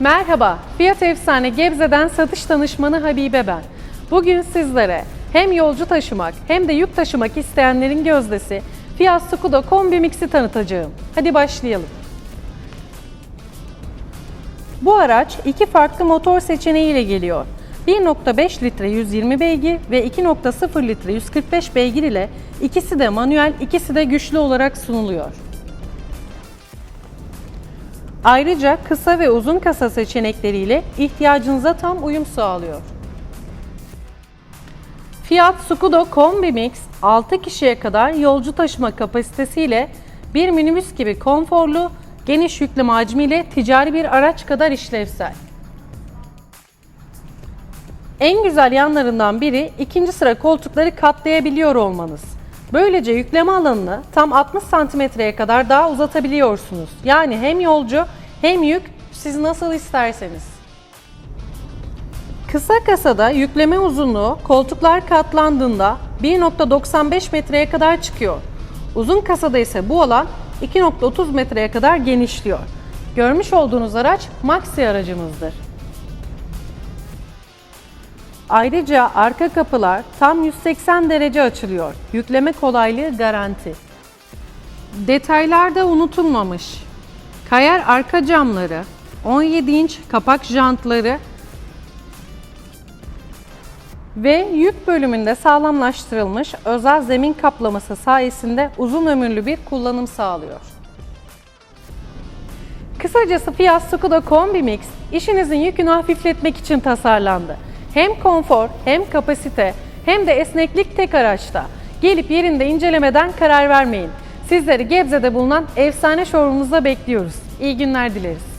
Merhaba, Fiyat Efsane Gebze'den satış danışmanı Habibe ben. Bugün sizlere hem yolcu taşımak hem de yük taşımak isteyenlerin gözdesi Fiat Scudo Kombi Mix'i tanıtacağım. Hadi başlayalım. Bu araç iki farklı motor seçeneğiyle geliyor. 1.5 litre 120 beygir ve 2.0 litre 145 beygir ile ikisi de manuel, ikisi de güçlü olarak sunuluyor. Ayrıca kısa ve uzun kasa seçenekleriyle ihtiyacınıza tam uyum sağlıyor. Fiat Scudo Kombi Mix 6 kişiye kadar yolcu taşıma kapasitesiyle bir minibüs gibi konforlu, geniş yükleme hacmiyle ticari bir araç kadar işlevsel. En güzel yanlarından biri ikinci sıra koltukları katlayabiliyor olmanız. Böylece yükleme alanını tam 60 santimetreye kadar daha uzatabiliyorsunuz. Yani hem yolcu hem yük siz nasıl isterseniz. Kısa kasada yükleme uzunluğu koltuklar katlandığında 1.95 metreye kadar çıkıyor. Uzun kasada ise bu alan 2.30 metreye kadar genişliyor. Görmüş olduğunuz araç Maxi aracımızdır. Ayrıca arka kapılar tam 180 derece açılıyor. Yükleme kolaylığı garanti. Detaylarda unutulmamış. Kayar arka camları, 17 inç kapak jantları ve yük bölümünde sağlamlaştırılmış özel zemin kaplaması sayesinde uzun ömürlü bir kullanım sağlıyor. Kısacası Fiat Scudo Kombi Mix işinizin yükünü hafifletmek için tasarlandı. Hem konfor, hem kapasite, hem de esneklik tek araçta. Gelip yerinde incelemeden karar vermeyin. Sizleri Gebze'de bulunan efsane showroom'umuzda bekliyoruz. İyi günler dileriz.